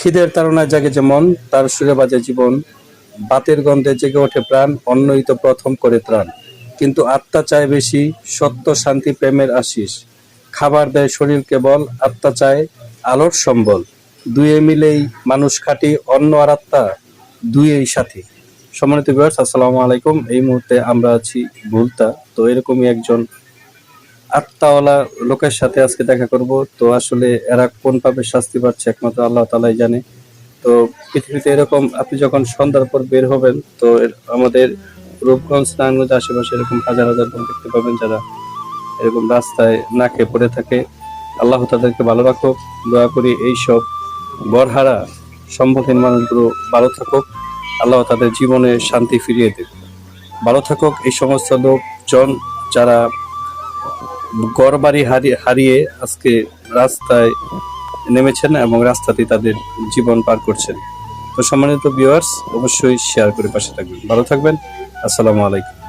খিদের তাড়নায় জাগে যেমন তার সুরে বাজে জীবন, বাতের গন্ধে জেগে ওঠে প্রাণ অন্যই তো প্রথম করে ত্রাণ। কিন্তু আত্মা চায় বেশি সত্য, শান্তি, প্রেমের আশিস। খাবার দেয় শরীর কেবল, আত্মা চায় আলোর সম্বল। দুয়ে মিলেই মানুষ খাটি অন্য আর আত্মা দুইয়েই সাথী। সম্মানিত আসসালামু আলাইকুম। এই মুহূর্তে আমরা আছি ভুলতা। তো এরকমই একজন আত্মাওয়ালা লোকের সাথে আজকে দেখা করব। তো আসলে এরা কোন পাবে শাস্তি পাচ্ছে একমাত্র আল্লাহ তালাই জানে। তো পৃথিবীতে এরকম আপনি যখন সন্ধ্যার পর বের হবেন, তো আমাদের রূপগঞ্জ, নারায়ণগঞ্জ আশেপাশে এরকম হাজার হাজার লোক দেখতে পাবেন যারা এরকম রাস্তায় নাকে পড়ে থাকে। আল্লাহ তাদেরকে ভালো রাখুক, দয়া করি এইসব গড়হারা সম্মুখীন মানুষগুলো ভালো থাকুক। আল্লাহ তাদের জীবনে শান্তি ফিরিয়ে দেবে ভালো থাকুক এই সমস্ত লোকজন যারা ঘর বাড়ি হারিয়ে আজকে রাস্তায় নেমেছেন এবং রাস্তাতেই তাদের জীবন পার করছেন। তো সম্মানিত ভিউয়ার্স অবশ্যই শেয়ার করে পাশে থাকবেন। ভালো থাকবেন। আসসালামু আলাইকুম।